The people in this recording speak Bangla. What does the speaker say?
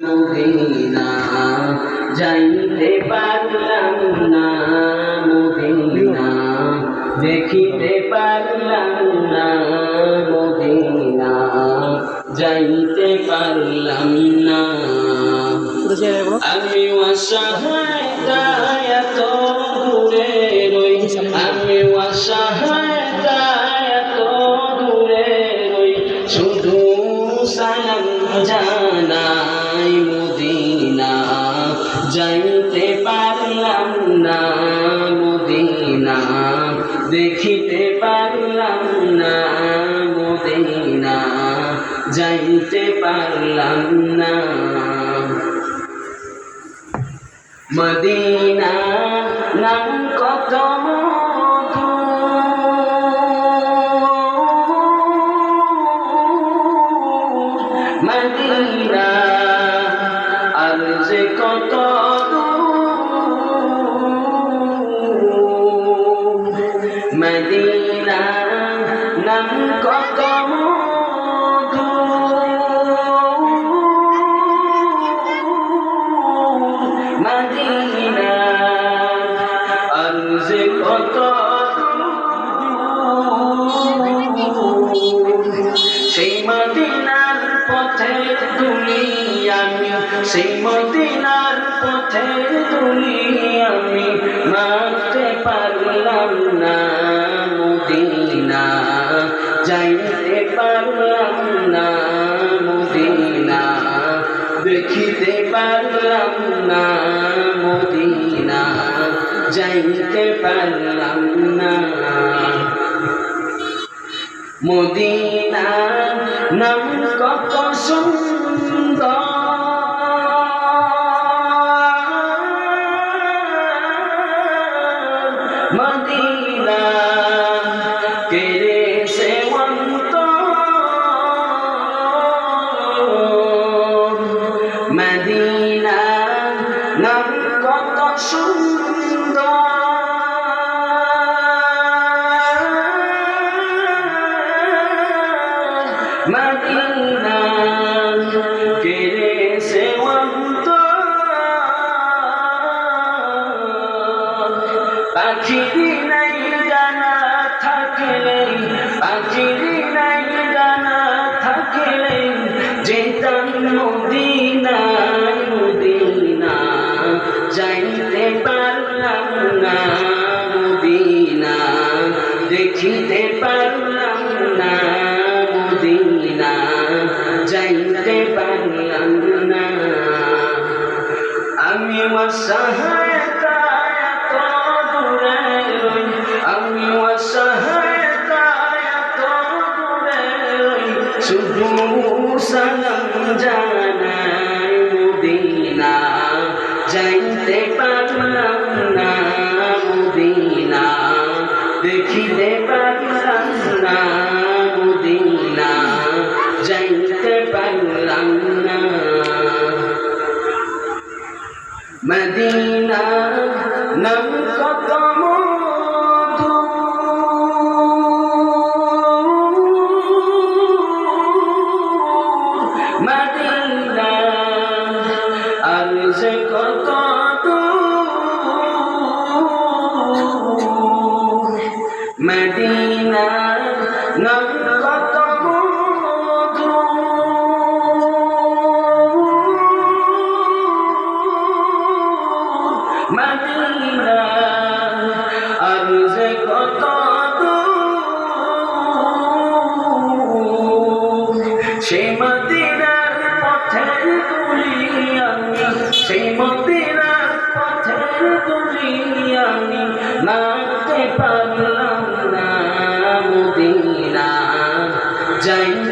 মদিনা, যাইতে পারলাম না মদিনা, দেখিতে পারলাম না মদিনা, যাইতে পারলাম না। আমি অসহায় এত দূরে রই, আমি অসহায় এত দূরে রই, শুধু সালাম জানাই দেখিতে পারলাম না মদিনা যাইতে পারলাম না। মদিনা নাম কত মদিনা আর যে কত মদিনা নাম কত মদিনা আর কত সেই মদিনার পথে তুলি আমি, সেই মদিনার পথে তুলি আমি মারতে পারলাম না। পারলাম না মদিনা যাইতে পারলাম না। মদিনা নাম কত সুন্দর। মদিনা মদিনা নাম কত সুন্দর। মদিনা কেড়ে সে পাখিরি নাই জানা থাকলে পাখিরি দেখিতে পারলাম না মদিনা যাইতে পারলাম না। আমি অসহায় এত দূরে আমি অসহায় এত দূরে শুধু সালাম জানাই মদিনা পারলাম দেখিতে পারলাম না মদিনা যাইতে পারলাম না। নাম কত কত যাইতে পারলাম না